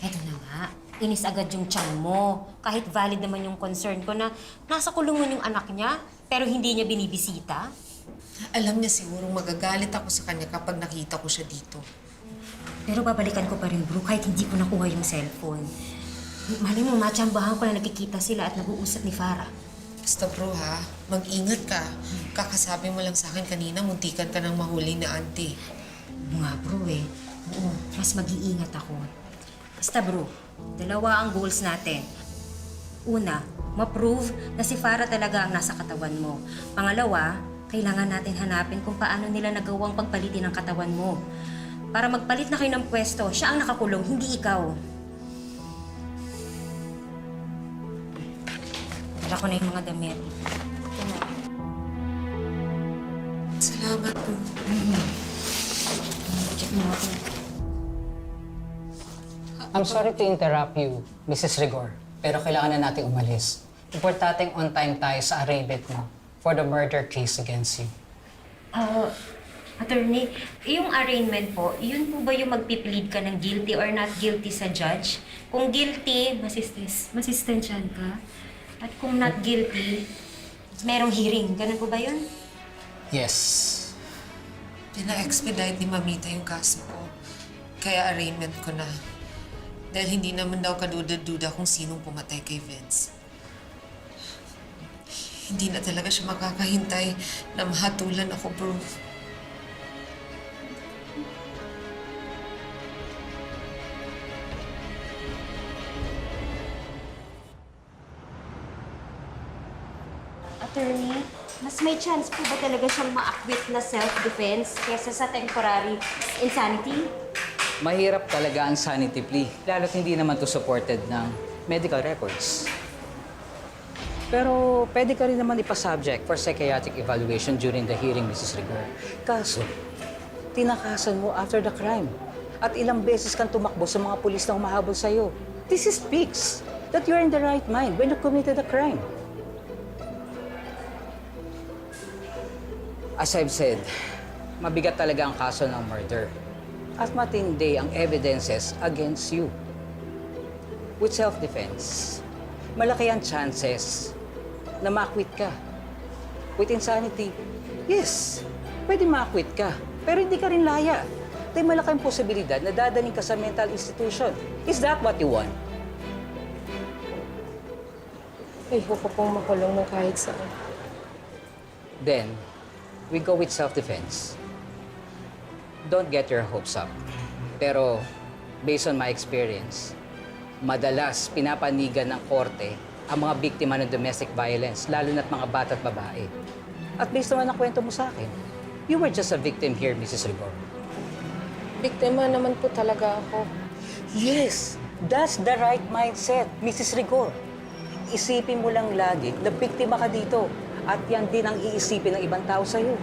Eto na nga, inis agad yung tiyan mo. Kahit valid naman yung concern ko na nasa kulungan yung anak niya, pero hindi niya binibisita. Alam niya siguro magagalit ako sa kanya kapag nakita ko siya dito. Pero babalikan ko pa rin, bro, kahit hindi ko nakuha yung cellphone. Mali mo, matsambahan ko na nakikita sila at nag-uusap ni Farah. Basta bro ha, mag-ingat ka. Kakasabi mo lang sa akin kanina, muntikan ka ng mahuli na auntie. Nga, bro eh. Oo, mas mag-iingat ako. Basta bro, dalawa ang goals natin. Una, ma-prove na si Farah talaga ang nasa katawan mo. Pangalawa, kailangan natin hanapin kung paano nila nagawang pagpalitin ang katawan mo. Para magpalit na kayo ng pwesto, siya ang nakakulong, hindi ikaw. Dala ko na yung mga damit. Salamat bro. Check mo ako. I'm sorry to interrupt you, Mrs. Rigor, pero kailangan na nating umalis. Importanteng on time tayo sa arraignment mo for the murder case against you. Ah, attorney, yung arraignment po, yun po ba yung magpiplead ka ng guilty or not guilty sa judge? Kung guilty, masistis, masistensyan ka. At kung not guilty, merong hearing. Ganun po ba yun? Yes. Pina-expedite ni Mamita yung kaso ko. Kaya arraignment ko na. Dahil hindi naman daw kaduda-duda kung sinong pumatay kay Vince. Hindi na talaga siya makakahintay na mahatulan ako, bro. Attorney, mas may chance po ba talaga siyang ma-acquit na self-defense kesa sa temporary insanity? Mahirap talaga ang sanity plea, lalo't hindi naman to supported ng medical records. Pero pwede ka rin naman ipasubject for psychiatric evaluation during the hearing, Mrs. Rigor. Kaso, tinakasan mo after the crime. At ilang beses kang tumakbo sa mga pulis na humahabol sa'yo. This speaks that you're in the right mind when you committed the crime. As I've said, mabigat talaga ang kaso ng murder. At matindi ang evidences against you. With self-defense, malaki ang chances na makwit ka. With insanity, yes, pwede makwit ka. Pero hindi ka rin laya. Dahil malaki ang posibilidad na dadaling ka sa mental institution. Is that what you want? Ayoko pong makulong ng kahit saan. Then, we go with self-defense. Don't get your hopes up. Pero, based on my experience, madalas pinapanigan ng korte ang mga biktima ng domestic violence, lalo na't mga bata at babae. At based naman ang kwento mo sa akin, you were just a victim here, Mrs. Rigor. Biktima naman po talaga ako. Yes, that's the right mindset, Mrs. Rigor. Isipin mo lang lagi na biktima ka dito at yan din ang iisipin ng ibang tao sa'yo.